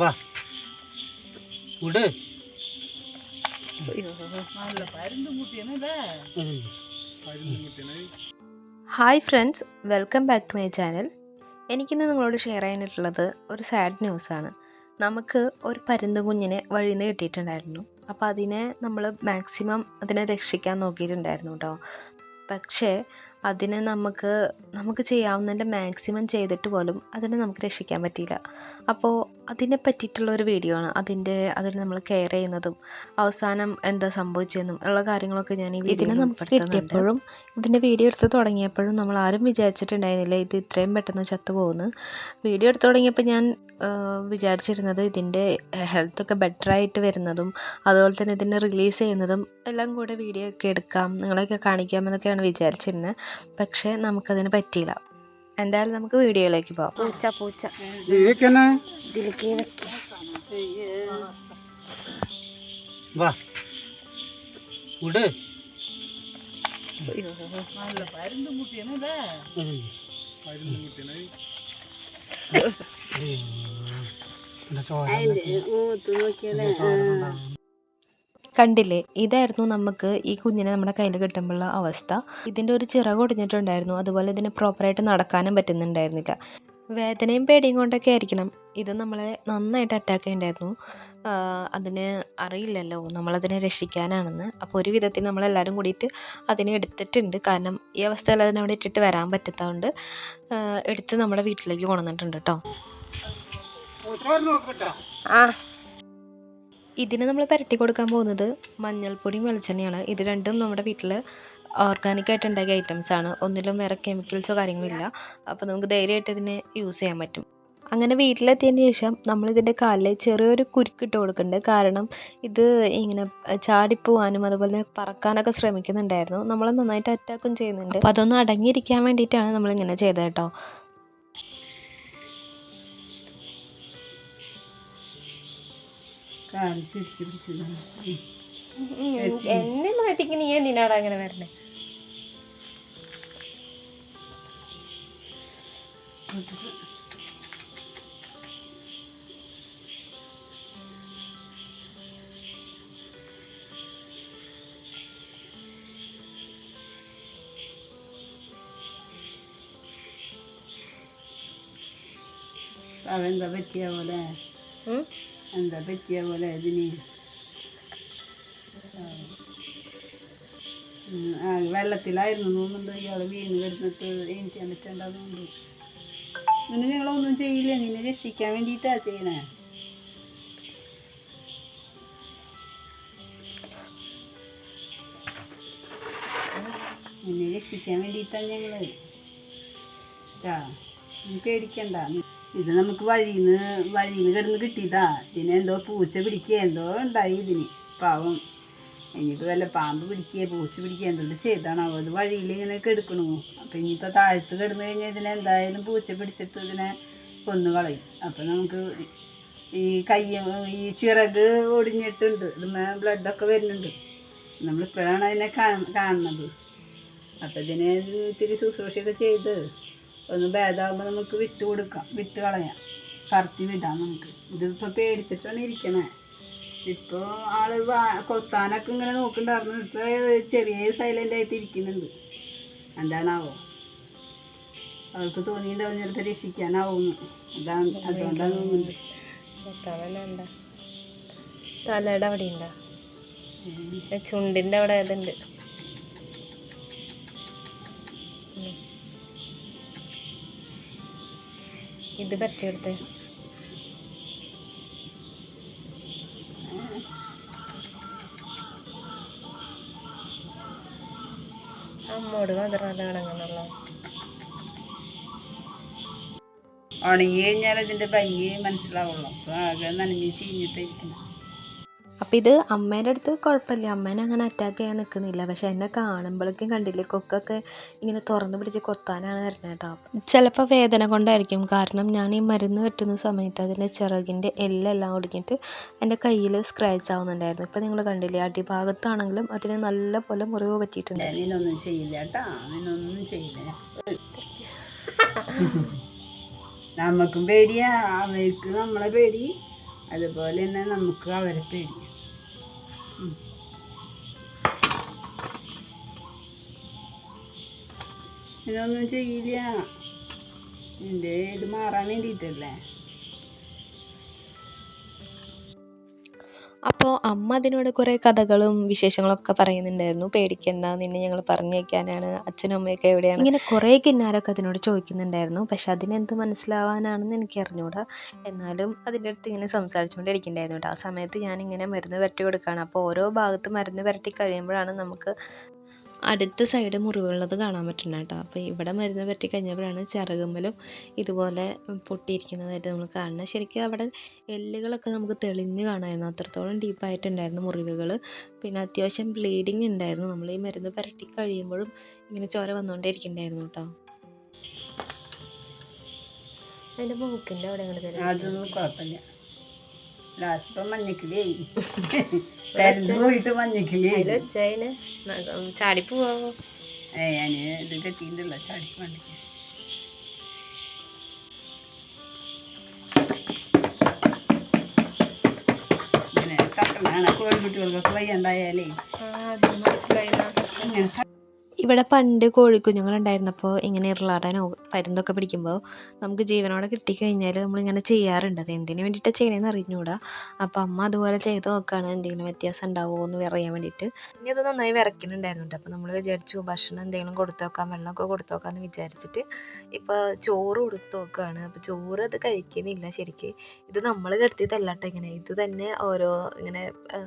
വാ. വിട്. Hi friends welcome back to my channel. എനിക്കിന്ന് നിങ്ങളോട് ഷെയർ ചെയ്യാനായിട്ടുള്ളത് ഒരു സാഡ് ന്യൂസാണ്. നമുക്ക് ഒരു പരുന്ത് കുഞ്ഞിനെ വഴിയിൽ നിന്ന് കിട്ടിയിട്ടുണ്ടായിരുന്നു. അപ്പോൾ അതിനെ നമ്മൾ മാക്സിമം അതിനെ രക്ഷിക്കാൻ നോക്കിയിട്ടുണ്ടായിരുന്നു കേട്ടോ പക്ഷേ അതിനെ നമുക്ക് നമുക്ക് ചെയ്യാവുന്നതിന്റെ മാക്സിമം ചെയ്തിട്ട് പോലും അതിനെ നമുക്ക് രക്ഷിക്കാൻ പറ്റിയില്ല. അപ്പോൾ അതിനെ പറ്റിയിട്ടുള്ള ഒരു വീഡിയോ ആണ്. അതിന്റെ അതിന് നമ്മൾ കെയർ ചെയ്യുന്നതും അവസാനം എന്താ സംഭവിച്ചതെന്നും ഉള്ള കാര്യങ്ങളൊക്കെ ഞാൻ ഈ ഇതിനെ നമുക്ക് കിട്ടിയപ്പോഴും ഇതിന്റെ വീഡിയോ എടുത്ത് തുടങ്ങിയപ്പോഴും നമ്മൾ ആരും വിചാരിച്ചിട്ടുണ്ടായിരുന്നില്ല. ഇത് ഇത്രയും പെട്ടെന്ന് ചത്തുപോകുന്നു വീഡിയോ എടുത്ത് തുടങ്ങിയപ്പോൾ ഞാൻ വിചാരിച്ചിരുന്നത് ഇതിന്റെ ഹെൽത്തൊക്കെ ബെറ്റർ ആയിട്ട് വരുന്നതും അതുപോലെ തന്നെ ഇതിനെ റിലീസ് ചെയ്യുന്നതും എല്ലാം കൂടെ വീഡിയോ ഒക്കെ എടുക്കാം നിങ്ങളെയൊക്കെ കാണിക്കാം എന്നൊക്കെയാണ് വിചാരിച്ചിരുന്നത് പക്ഷേ നമുക്കതിന് പറ്റിയില്ല. എന്തായാലും നമുക്ക് വീഡിയോയിലേക്ക് പോവാം. പൂച്ച പൂച്ച. വാ. വിട്. പരുന്തും കുട്ടിയാണല്ലേ ഉം. പരുന്തും കുട്ടിയാണ് കണ്ടില്ലേ? ഇതായിരുന്നു നമുക്ക് ഈ കുഞ്ഞിനെ നമ്മുടെ കയ്യിൽ കിട്ടുമ്പോഴുള്ള അവസ്ഥ. ഇതിന്റെ ഒരു ചിറക് ഒടിഞ്ഞിട്ടുണ്ടായിരുന്നു. അതുപോലെ ഇതിന് പ്രോപ്പറായിട്ട് നടക്കാനും പറ്റുന്നുണ്ടായിരുന്നില്ല. വേദനയും പേടിയും കൊണ്ടൊക്കെ ആയിരിക്കണം. ഇത് നമ്മളെ നന്നായിട്ട് അറ്റാക്ക് ചെയ്യണ്ടായിരുന്നു. അതിന് അറിയില്ലല്ലോ. നമ്മളതിനെ രക്ഷിക്കാനാണെന്ന്. അപ്പോൾ ഒരു വിധത്തിൽ നമ്മളെല്ലാവരും കൂടിയിട്ട് അതിനെ എടുത്തിട്ടുണ്ട്. കാരണം ഈ അവസ്ഥയിൽ അതിനവിടെ ഇട്ടിട്ട് വരാൻ പറ്റാത്തതുകൊണ്ട് എടുത്ത് നമ്മുടെ വീട്ടിലേക്ക് കൊണ്ടുവന്നിട്ടുണ്ട് കേട്ടോ ആ. ഇതിന് നമ്മൾ പുരട്ടി കൊടുക്കാൻ പോകുന്നത് മഞ്ഞൾപ്പൊടിയും വെളിച്ചെണ്ണയാണ്. ഇത് രണ്ടും നമ്മുടെ വീട്ടിൽ ഓർഗാനിക് ആയിട്ട് ഉണ്ടാക്കിയ ഐറ്റംസ് ആണ്. ഒന്നിലും വേറെ കെമിക്കൽസോ കാര്യങ്ങളില്ല അപ്പോൾ നമുക്ക് ധൈര്യമായിട്ട് ഇതിനെ യൂസ് ചെയ്യാൻ പറ്റും. അങ്ങനെ വീട്ടിലെത്തിയതിന് ശേഷം നമ്മളിതിന്റെ കാലിൽ ചെറിയൊരു കുരുക്കിട്ട് കൊടുക്കുന്നുണ്ട്. കാരണം ഇത് ഇങ്ങനെ ചാടിപ്പോവാനും അതുപോലെ തന്നെ പറക്കാനൊക്കെ ശ്രമിക്കുന്നുണ്ടായിരുന്നു. നമ്മൾ നന്നായിട്ട് അറ്റാക്കും ചെയ്യുന്നുണ്ട്. അപ്പോൾ അതൊന്ന് അടങ്ങിയിരിക്കാൻ വേണ്ടിയിട്ടാണ് നമ്മളിങ്ങനെ ചെയ്തത് കേട്ടോ. എന്നെ മാറ്റിക്ക് നീ എന്തിനാടാ അങ്ങനെ വരണേ? അതെന്താ പറ്റിയ പോലെ? എന്താ പറ്റിയ പോലെ ഇതിന് വെള്ളത്തിലായിരുന്നു തോന്നുന്നുണ്ട് ഇയാൾ വീണ് കിടന്നിട്ട് എനിക്കാൻ പറ്റണ്ടാവുന്നുണ്ട് ഇങ്ങനെ ഞങ്ങളൊന്നും ചെയ്യില്ല നിന്നെ രക്ഷിക്കാൻ വേണ്ടിയിട്ടാ ചെയ്യണേ. നിന്നെ രക്ഷിക്കാൻ വേണ്ടിയിട്ടാണ് നീ പേടിക്കണ്ട. ഇത് നമുക്ക് വഴിന്ന് വഴിന്ന് കിടന്ന് കിട്ടിയതാ. ഇതിന് എന്തോ പൂച്ച പിടിക്കുക എന്തോ ഉണ്ടായി ഇതിന്. പാവം. ഇനിയിപ്പോൾ വല്ല പാമ്പ് പിടിക്കുക പൂച്ച പിടിക്കുക എന്തുകൊണ്ട് ചെയ്താണോ അത് വഴിയിൽ ഇങ്ങനെ കെടുക്കണു. അപ്പം ഇനിയിപ്പോൾ താഴത്ത് കിടന്നു കഴിഞ്ഞാൽ ഇതിനെ എന്തായാലും പൂച്ച പിടിച്ചിട്ട് ഇതിനെ കൊന്നു കളയും. അപ്പം നമുക്ക് ഈ കൈ ഈ ചിറക് ഒടിഞ്ഞിട്ടുണ്ട്. ഇതിന്മേ ബ്ലഡൊക്കെ വരുന്നുണ്ട്. നമ്മളിപ്പോഴാണ് അതിനെ കാണുന്നത്. അപ്പം ഇതിനെ ഇത്തിരി ശുശ്രൂഷയൊക്കെ ചെയ്ത് ഒന്ന് ഭേദമാകുമ്പോൾ നമുക്ക് വിട്ട് കൊടുക്കാം വിട്ട് കളയാം. കറത്തി വിടാം നമുക്ക്. ഇതിപ്പോൾ പേടിച്ചിട്ടാണ് ഇരിക്കണേ. ഇപ്പോൾ ആൾ കൊത്താനൊക്കെ ഇങ്ങനെ നോക്കണ്ടായിരുന്നു. ഇപ്പോൾ ചെറിയ സൈലന്റ് ആയിട്ട് ഇരിക്കുന്നുണ്ട്. എന്താണാവോ? അവൾക്ക് തോന്നിയിട്ടുണ്ടാവും ചിലപ്പോൾ രക്ഷിക്കാനാവുമെന്ന് അതാണ് അതുകൊണ്ടാണ് തോന്നുന്നത്. തലയുടെ അവിടെ ഉണ്ടോ? ചുണ്ടിന്റെ അവിടെ ഇതുണ്ട് ഇത് പറ്റിയെടുത്ത് അമ്മോട് മാത്രമല്ല അടങ്ങണല്ലോ ഉണങ്ങി കഴിഞ്ഞാൽ ഇതിന്റെ ഭംഗി മനസ്സിലാവുള്ളൂ. അപ്പോൾ ആകെ നനഞ്ഞ് ചീഞ്ഞിട്ടിരിക്കണം അപ്പം ഇത് അമ്മേന്റെ അടുത്ത് കുഴപ്പമില്ല അമ്മേനെ അങ്ങനെ അറ്റാക്ക് ചെയ്യാൻ നിൽക്കുന്നില്ല പക്ഷെ എന്നെ കാണുമ്പോഴേക്കും കണ്ടില്ലേ കൊക്കൊക്കെ ഇങ്ങനെ തുറന്നു പിടിച്ച് കൊത്താനാണ് വരുന്നത് കേട്ടോ. ചിലപ്പോൾ വേദന കൊണ്ടായിരിക്കും. കാരണം ഞാൻ ഈ മരുന്ന് വെട്ടുന്ന സമയത്ത് അതിന്റെ ചിറകിന്റെ എല്ലെല്ലാം ഒടിഞ്ഞിട്ട് എന്റെ കയ്യിൽ സ്ക്രാച്ച് ആവുന്നുണ്ടായിരുന്നു. ഇപ്പം നിങ്ങൾ കണ്ടില്ലേ അടിഭാഗത്താണെങ്കിലും അതിന് നല്ല പോലെ മുറിവ് പറ്റിയിട്ടുണ്ട്. കേട്ടാ. ചെയ്യില്ല. നമുക്കും പേടിയാ. അവർക്ക് നമ്മളെ പേടി. അതുപോലെ തന്നെ നമുക്ക് അവരെ പേടി. ഇതൊന്നും ചെയ്യില്ല. എന്റെ ഇത് മാറാൻ വേണ്ടിയിട്ടല്ലേ? അപ്പോൾ അമ്മ അതിനോട് കുറേ കഥകളും വിശേഷങ്ങളൊക്കെ പറയുന്നുണ്ടായിരുന്നു. പേടിക്കണ്ട നിന്നെ ഞങ്ങൾ പറഞ്ഞേക്കാനാണ് അച്ഛനും അമ്മയൊക്കെ എവിടെയാണ്? ഇങ്ങനെ കുറേ കിന്നാരൊക്കെ അതിനോട് ചോദിക്കുന്നുണ്ടായിരുന്നു. പക്ഷെ അതിനെന്ത് മനസ്സിലാവാനാണെന്ന് എനിക്ക് അറിഞ്ഞൂടാ. എന്നാലും അതിന്റെ അടുത്ത് ഇങ്ങനെ സംസാരിച്ചുകൊണ്ടിരിക്കുന്നുണ്ടായിരുന്നു കേട്ടോ. ആ സമയത്ത് ഞാനിങ്ങനെ മരുന്ന് പുരട്ടി കൊടുക്കുകയാണ്. അപ്പോൾ ഓരോ ഭാഗത്ത് മരുന്ന് പുരട്ടി കഴിയുമ്പോഴാണ് നമുക്ക് അടുത്ത സൈഡ് മുറിവുള്ളത് കാണാൻ പറ്റുന്നത് കേട്ടോ. അപ്പോൾ ഇവിടെ മരുന്ന് പറ്റി കഴിഞ്ഞപ്പോഴാണ് ചിറകുമ്പലും ഇതുപോലെ പൊട്ടിയിരിക്കുന്നതായിട്ട് നമ്മൾ കാണുന്നത്. ശരിക്കും അവിടെ എല്ലുകളൊക്കെ നമുക്ക് തെളിഞ്ഞ് കാണാമായിരുന്നു. അത്രത്തോളം ഡീപ്പായിട്ടുണ്ടായിരുന്നു മുറിവുകൾ. പിന്നെ അത്യാവശ്യം ബ്ലീഡിങ് ഉണ്ടായിരുന്നു. നമ്മൾ ഈ മരുന്ന് പുരട്ടി കഴിയുമ്പോഴും ഇങ്ങനെ ചോര വന്നുകൊണ്ടേയിരിക്കുന്നുണ്ടായിരുന്നു കേട്ടോ. അതിന്റെ മൂക്കിന്റെ അവിടെ അങ്ങോട്ട് തരാം അതൊന്നും കുഴപ്പമില്ല. ലാസ്റ്റ് ഇപ്പം മഞ്ഞക്കിളിയായി. പെരന്ന് പോയിട്ട് മഞ്ഞക്കിളിയായി. ചാടി വെച്ചതിന് ചാടിപ്പ് പോവോ? ഏ ഞാൻ ഇത് കെട്ടിയിട്ടുണ്ടല്ലോ ചാടി വേണ്ടിക്ക് ഇങ്ങനെ കട്ടണ കോഴിക്കുട്ടികൾക്കൊക്കെ വയ്യണ്ടായാലേ ഇങ്ങനെ ഇവിടെ പണ്ട് കോഴിക്കുഞ്ഞുങ്ങളുണ്ടായിരുന്നപ്പോൾ ഇങ്ങനെ ഇറളാടാനോ പരുന്തൊക്കെ പിടിക്കുമ്പോൾ നമുക്ക് ജീവനോടെ കിട്ടിക്കഴിഞ്ഞാൽ നമ്മളിങ്ങനെ ചെയ്യാറുണ്ട്. അത് എന്തിനു വേണ്ടിയിട്ടാണ് ചെയ്യണമെന്ന് അറിഞ്ഞുകൂടാ. അപ്പോൾ അമ്മ അതുപോലെ ചെയ്ത് നോക്കുകയാണ് എന്തെങ്കിലും വ്യത്യാസം ഉണ്ടാവുമോ എന്ന് അറിയാൻ വേണ്ടിയിട്ട്. ഇനി അത് നന്നായി വിറയ്ക്കുന്നുണ്ടായിരുന്നുണ്ട്. അപ്പോൾ നമ്മൾ വിചാരിച്ചു ഭക്ഷണം എന്തെങ്കിലും കൊടുത്തു നോക്കാം വെള്ളമൊക്കെ കൊടുത്തു നോക്കാമെന്ന് വിചാരിച്ചിട്ട് ഇപ്പോൾ ചോറ് കൊടുത്തു നോക്കുകയാണ് അപ്പോൾ ചോറ് അത് കഴിക്കുന്നില്ല ശരിക്ക്. ഇത് നമ്മൾ കിടത്തി തല്ലാട്ടെ ഇങ്ങനെ. ഇത് തന്നെ ഓരോ ഇങ്ങനെ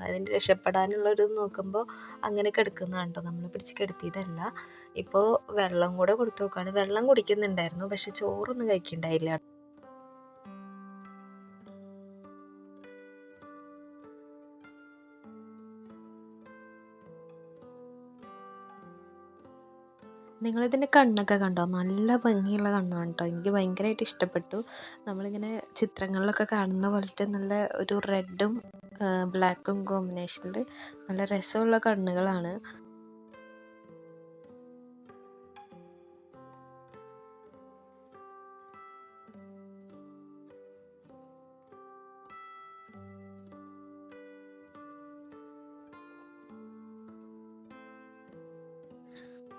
അതിന് രക്ഷപ്പെടാനുള്ള ഒരു നോക്കുമ്പോൾ അങ്ങനെ കിടക്കുന്നതാണ് കേട്ടോ നമ്മൾ പിടിച്ച് കിടത്തിയതല്ല. ഇപ്പോൾ വെള്ളം കൂടെ കൊടുത്തു നോക്കുകയാണ് വെള്ളം കുടിക്കുന്നുണ്ടായിരുന്നു പക്ഷെ ചോറൊന്നും കഴിക്കണ്ടായില്ല. നിങ്ങളിതിന്റെ കണ്ണൊക്കെ കണ്ടോ? നല്ല ഭംഗിയുള്ള കണ്ണാണ് കേട്ടോ എനിക്ക് ഭയങ്കരമായിട്ട് ഇഷ്ടപ്പെട്ടു. നമ്മളിങ്ങനെ ചിത്രങ്ങളിലൊക്കെ കാണുന്ന പോലത്തെ നല്ല ഒരു റെഡും ബ്ലാക്കും കോമ്പിനേഷനിൽ നല്ല രസമുള്ള കണ്ണുകളാണ്.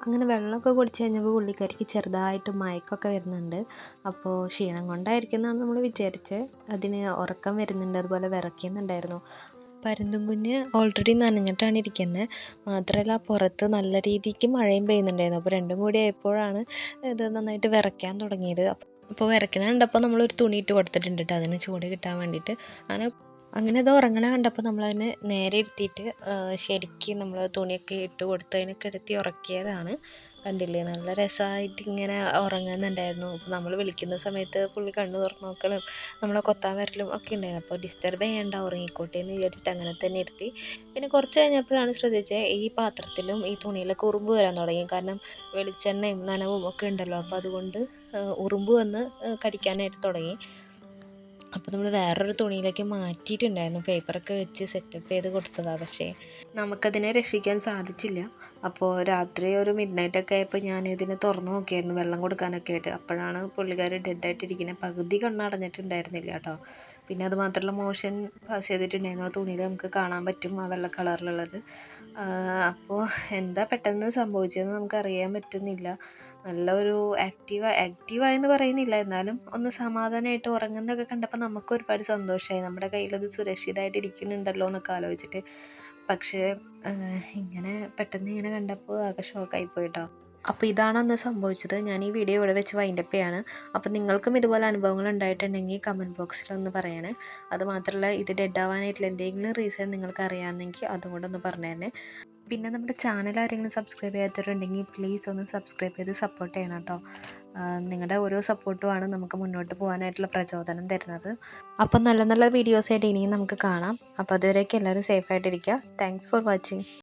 അങ്ങനെ വെള്ളമൊക്കെ കുടിച്ച് കഴിഞ്ഞപ്പോൾ പുള്ളിക്കാരിക്ക് ചെറുതായിട്ട് മയക്കമൊക്കെ വരുന്നുണ്ട്. അപ്പോൾ ക്ഷീണം കൊണ്ടായിരിക്കും എന്നാണ് നമ്മൾ വിചാരിച്ച് അതിന് ഉറക്കം വരുന്നുണ്ട്. അതുപോലെ വിറയ്ക്കുന്നുണ്ടായിരുന്നു. പരുന്തും കുഞ്ഞ് ഓൾറെഡി നനഞ്ഞിട്ടാണ് ഇരിക്കുന്നത് മാത്രമല്ല പുറത്ത് നല്ല രീതിക്ക് മഴയും പെയ്യുന്നുണ്ടായിരുന്നു. അപ്പോൾ രണ്ടും കൂടി ആയപ്പോഴാണ് ഇത് നന്നായിട്ട് വിറയ്ക്കാൻ തുടങ്ങിയത്. അപ്പോൾ വിറയ്ക്കണ കണ്ടപ്പോൾ നമ്മളൊരു തുണി ഇട്ട് കൊടുത്തിട്ടുണ്ട് കേട്ടോ. അതിന് ചൂട് കിട്ടാൻ വേണ്ടിയിട്ട്. അങ്ങനെ അങ്ങനെ അത് ഉറങ്ങണ കണ്ടപ്പോൾ നമ്മളതിനെ നേരെ ഇരുത്തിയിട്ട് ശരിക്കും നമ്മൾ തുണിയൊക്കെ ഇട്ട് കൊടുത്ത് അതിനെ കിടത്തി ഉറക്കിയതാണ്. കണ്ടില്ലേ? നല്ല രസമായിട്ട് ഇങ്ങനെ ഉറങ്ങുന്നുണ്ടായിരുന്നു. അപ്പോൾ നമ്മൾ വിളിക്കുന്ന സമയത്ത് പുള്ളി കണ്ണു തുറന്ന് നോക്കലും നമ്മളെ കൊത്താൻ വരലും ഒക്കെ ഉണ്ടായിരുന്നു. അപ്പോൾ ഡിസ്റ്റർബ് ചെയ്യേണ്ട ഉറങ്ങിക്കോട്ടെ എന്ന് വിചാരിച്ചിട്ട് അങ്ങനെ തന്നെ ഇരുത്തി. പിന്നെ കുറച്ച് കഴിഞ്ഞപ്പോഴാണ് ശ്രദ്ധിച്ചത് ഈ പാത്രത്തിലും ഈ തുണിയിലൊക്കെ ഉറുമ്പ് വരാൻ തുടങ്ങി. കാരണം വെളിച്ചെണ്ണയും നനവും ഒക്കെ ഉണ്ടല്ലോ. അപ്പോൾ അതുകൊണ്ട് ഉറുമ്പ് വന്ന് കടിക്കാനായിട്ട് തുടങ്ങി. അപ്പോൾ നമ്മൾ വേറൊരു തുണിയിലേക്ക് മാറ്റിയിട്ടുണ്ടായിരുന്നു. പേപ്പറൊക്കെ വെച്ച് സെറ്റപ്പ് ചെയ്ത് കൊടുത്തതാണ് പക്ഷേ നമുക്കതിനെ രക്ഷിക്കാൻ സാധിച്ചില്ല. അപ്പോൾ രാത്രി ഒരു മിഡ് നൈറ്റ് ഒക്കെ ആയപ്പോൾ ഞാൻ ഇതിനെ തുറന്നു നോക്കിയായിരുന്നു വെള്ളം കൊടുക്കാനൊക്കെ ആയിട്ട്. അപ്പോഴാണ് പുള്ളിക്കാർ ഡെഡായിട്ടിരിക്കുന്നത് പകുതി കണ്ണടഞ്ഞിട്ടുണ്ടായിരുന്നില്ല കേട്ടോ. പിന്നെ അത് മാത്രമല്ല മോഷൻ പാസ് ചെയ്തിട്ടുണ്ടായിരുന്നു. ആ തുണിയിൽ നമുക്ക് കാണാൻ പറ്റും ആ വെള്ള കളറിലുള്ളത്. അപ്പോൾ എന്താ പെട്ടെന്ന് സംഭവിച്ചതെന്ന് നമുക്ക് അറിയാൻ പറ്റുന്നില്ല. നല്ല ഒരു ആക്റ്റീവ ആക്റ്റീവായെന്ന് പറയുന്നില്ല. എന്നാലും ഒന്ന് സമാധാനമായിട്ട് ഉറങ്ങുന്നതൊക്കെ കണ്ടപ്പോൾ നമുക്ക് ഒരുപാട് സന്തോഷമായി നമ്മുടെ കയ്യിലത് സുരക്ഷിതമായിട്ട് ഇരിക്കുന്നുണ്ടല്ലോ എന്നൊക്കെ ആലോചിച്ചിട്ട് പക്ഷേ ഇങ്ങനെ പെട്ടെന്ന് ഇങ്ങനെ കണ്ടപ്പോൾ ആകെ ഷോക്കായി പോയിട്ടോ അപ്പോൾ ഇതാണ് അന്ന് സംഭവിച്ചത്. ഞാൻ ഈ വീഡിയോ ഇവിടെ വെച്ച് വൈൻഡപ്പ് ചെയ്യാണ്. അപ്പോൾ നിങ്ങൾക്കും ഇതുപോലെ അനുഭവങ്ങൾ ഉണ്ടായിട്ടുണ്ടെങ്കിൽ കമന്റ് ബോക്സിൽ ഒന്ന് പറയണേ. അത് മാത്രമല്ല ഇത് ഡെഡ് ആവാനായിട്ടുള്ള എന്തെങ്കിലും റീസൺ നിങ്ങൾക്ക് അറിയാമെന്നെങ്കിൽ അതും കൂടെ ഒന്ന് പറഞ്ഞു തന്നെ പിന്നെ നമ്മുടെ ചാനൽ ആരെങ്കിലും സബ്സ്ക്രൈബ് ചെയ്യാത്തവരുണ്ടെങ്കിൽ പ്ലീസ് ഒന്ന് സബ്സ്ക്രൈബ് ചെയ്ത് സപ്പോർട്ട് ചെയ്യണം കേട്ടോ. നിങ്ങളുടെ ഓരോ സപ്പോർട്ടുമാണ് നമുക്ക് മുന്നോട്ട് പോകാനായിട്ടുള്ള പ്രചോദനം തരുന്നത്. അപ്പം നല്ല നല്ല വീഡിയോസായിട്ട് ഇനിയും നമുക്ക് കാണാം. അപ്പോൾ അതുവരെയൊക്കെ എല്ലാവരും സേഫായിട്ടിരിക്കുക താങ്ക്സ് ഫോർ വാച്ചിങ്